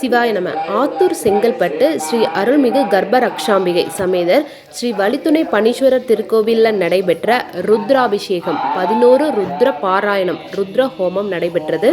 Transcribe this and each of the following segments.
சிவாய நம. ஆத்தூர் செங்கல்பட்டு ஸ்ரீ அருள்மிகு கர்ப்பரக்ஷாம்பிகை சமேதர் ஸ்ரீ வலித்துணை பனீஸ்வரர் திருக்கோவிலில் நடைபெற்ற ருத்ராபிஷேகம். பதினோரு ருத்ர பாராயணம் ருத்ர ஹோமம் நடைபெற்றது.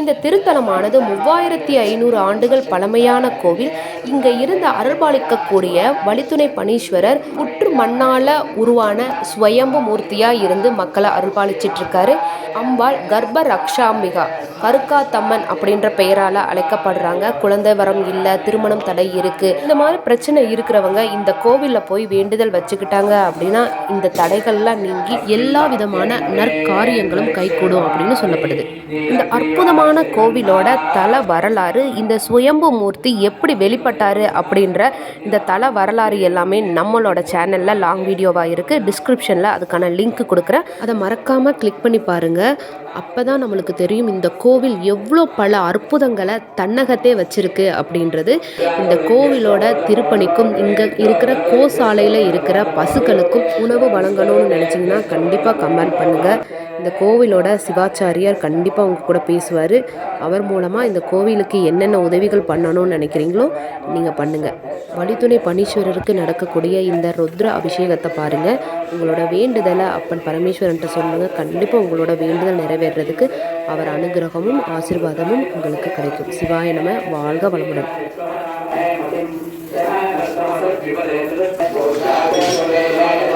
இந்த திருத்தலமானது மூவாயிரத்தி ஐநூறு ஆண்டுகள் பழமையான கோவில். இங்கே இருந்து அருள்பாலிக்கக்கூடிய வழித்துணை பனீஸ்வரர் புற்று மண்ணால உருவான ஸ்வயம்பு மூர்த்தியா இருந்து மக்களை அருள்பாலிச்சிட்டு இருக்காரு அம்பாள் கர்ப்ப ரக்ஷாம்பிகா கருக்காத்தம்மன் அப்படின்ற பெயரால அழைக்கப்படுறாங்க. குழந்தை வரம் இல்லை திருமணம் தடை இருக்கு. இந்த மாதிரி பிரச்சனை இருக்கிறவங்க இந்த கோவிலில் போய் வேண்டுதல் வச்சுக்கிட்டாங்க அப்படின்னா இந்த தடைகள்லாம் நீங்கி எல்லா விதமான நற்காரியங்களும் கைகூடும் அப்படின்னு சொல்லப்படுது. இந்த அற்புதமான கோவிலோட தல வரலாறு இந்த சுயம்பு மூர்த்தி எப்படி வெளிப்பட்டார் அப்படின்ற இந்த தல வரலாறு எல்லாமே நம்மளோட சேனலில் லாங் வீடியோவாக இருக்குது டிஸ்கிரிப்ஷனில் அதுக்கான லிங்க் கொடுக்குறேன். அதை மறக்காமல் கிளிக் பண்ணி பாருங்கள் அப்போ தான் நம்மளுக்கு தெரியும் இந்த கோவில் எவ்வளோ பல அற்புதங்களை தன்னகத்தே வச்சிருக்கு அப்படின்றது. இந்த கோவிலோட திருப்பணிக்கும் இங்கே இருக்கிற கோசாலையில் இருக்கிற பசுக்களுக்கும் உணவு வழங்கணும்னு நினச்சிங்கன்னா கண்டிப்பாக கமெண்ட் பண்ணுங்கள் இந்த கோவிலோட சிவாச்சாரியார் கண்டிப்பாக உங்கள் கூட பேசுவார். அவர் மூலமாக இந்த கோவிலுக்கு என்னென்ன உதவிகள் பண்ணணும்னு நினைக்கிறீங்களோ நீங்கள் பண்ணுங்கள் வழித்துணை பனீஸ்வரருக்கு நடக்கக்கூடிய இந்த ருத்ர அபிஷேகத்தை பாருங்கள் உங்களோட வேண்டுதலை அப்பன் பரமேஸ்வரன்ட்ட சொல்லுங்கள் கண்டிப்பாக உங்களோட வேண்டுதல் நிறைவேறதுக்கு அவர் அனுகிரகமும் ஆசிர்வாதமும் உங்களுக்கு கிடைக்கும். சிவாய நம வாழ்க வளமுடன். Thank you.